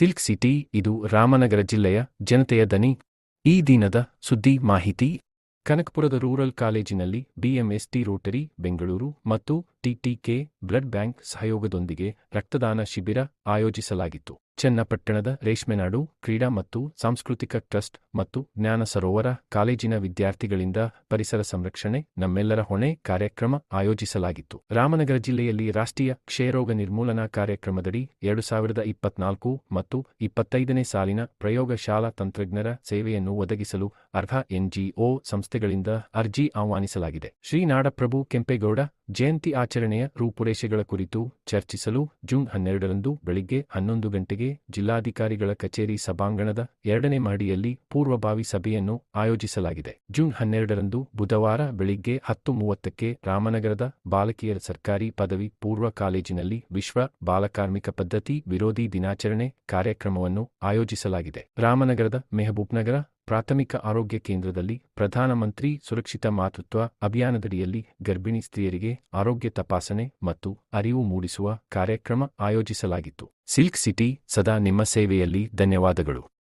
Silk city, ಇದು ರಾಮನಗರ ಜಿಲ್ಲೆಯ ಜನತೆಯ ದನಿ. ಈ ದಿನದ ಸುದ್ದಿ ಮಾಹಿತಿ. ಕನಕಪುರದ ರೂರಲ್ ಕಾಲೇಜಿನಲ್ಲಿ ಬಿಎಂಎಸ್ಟಿ ರೋಟರಿ, ಬೆಂಗಳೂರು ಮತ್ತು ಟಿಟಿಕೆ ಬ್ಲಡ್ ಬ್ಯಾಂಕ್ ಸಹಯೋಗದೊಂದಿಗೆ ರಕ್ತದಾನ ಶಿಬಿರ ಆಯೋಜಿಸಲಾಗಿತ್ತು. ಚನ್ನಪಟ್ಟಣದ ರೇಷ್ಮೆನಾಡು ಕ್ರೀಡಾ ಮತ್ತು ಸಾಂಸ್ಕೃತಿಕ ಟ್ರಸ್ಟ್ ಮತ್ತು ಜ್ಞಾನ ಸರೋವರ ಕಾಲೇಜಿನ ವಿದ್ಯಾರ್ಥಿಗಳಿಂದ ಪರಿಸರ ಸಂರಕ್ಷಣೆ, ನಮ್ಮೆಲ್ಲರ ಹೊಣೆ ಕಾರ್ಯಕ್ರಮ ಆಯೋಜಿಸಲಾಗಿತ್ತು. ರಾಮನಗರ ಜಿಲ್ಲೆಯಲ್ಲಿ ರಾಷ್ಟ್ರೀಯ ಕ್ಷಯರೋಗ ನಿರ್ಮೂಲನಾ ಕಾರ್ಯಕ್ರಮದಡಿ ಎರಡು ಸಾವಿರದ ಇಪ್ಪತ್ನಾಲ್ಕು ಮತ್ತು ಇಪ್ಪತ್ತೈದನೇ ಸಾಲಿನ ಪ್ರಯೋಗಶಾಲಾ ತಂತ್ರಜ್ಞರ ಸೇವೆಯನ್ನು ಒದಗಿಸಲು ಅರ್ಹ ಎನ್ಜಿಒ ಸಂಸ್ಥೆಗಳಿಂದ ಅರ್ಜಿ ಆಹ್ವಾನಿಸಲಾಗಿದೆ. ಶ್ರೀ ನಾಡಪ್ರಭು ಕೆಂಪೇಗೌಡ ಜಯಂತಿ ಆಚರಣೆಯ ರೂಪುರೇಷೆಗಳ ಕುರಿತು ಚರ್ಚಿಸಲು ಜೂನ್ ಹನ್ನೆರಡರಂದು ಬೆಳಿಗ್ಗೆ ಹನ್ನೊಂದು ಗಂಟೆಗೆ ಜಿಲ್ಲಾಧಿಕಾರಿಗಳ ಕಚೇರಿ ಸಭಾಂಗಣದ ಎರಡನೇ ಮಹಡಿಯಲ್ಲಿ ಪೂರ್ವಭಾವಿ ಸಭೆಯನ್ನು ಆಯೋಜಿಸಲಾಗಿದೆ. ಜೂನ್ ಹನ್ನೆರಡರಂದು ಬುಧವಾರ ಬೆಳಿಗ್ಗೆ ಹತ್ತು ಮೂವತ್ತಕ್ಕೆ ರಾಮನಗರದ ಬಾಲಕಿಯರ ಸರ್ಕಾರಿ ಪದವಿ ಪೂರ್ವ ಕಾಲೇಜಿನಲ್ಲಿ ವಿಶ್ವ ಬಾಲಕಾರ್ಮಿಕ ಪದ್ಧತಿ ವಿರೋಧಿ ದಿನಾಚರಣೆ ಕಾರ್ಯಕ್ರಮವನ್ನು ಆಯೋಜಿಸಲಾಗಿದೆ. ರಾಮನಗರದ ಮೆಹಬೂಬ್ನಗರ ಪ್ರಾಥಮಿಕ ಆರೋಗ್ಯ ಕೇಂದ್ರದಲ್ಲಿ ಪ್ರಧಾನಮಂತ್ರಿ ಸುರಕ್ಷಿತ ಮಾತೃತ್ವ ಅಭಿಯಾನದಡಿಯಲ್ಲಿ ಗರ್ಭಿಣಿ ಸ್ತ್ರೀಯರಿಗೆ ಆರೋಗ್ಯ ತಪಾಸಣೆ ಮತ್ತು ಅರಿವು ಮೂಡಿಸುವ ಕಾರ್ಯಕ್ರಮ ಆಯೋಜಿಸಲಾಗಿತ್ತು. ಸಿಲ್ಕ್ ಸಿಟಿ ಸದಾ ನಿಮ್ಮ ಸೇವೆಯಲ್ಲಿ. ಧನ್ಯವಾದಗಳು.